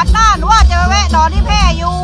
วันน่านว่าจะไปแวะดอนที่แพรอยู่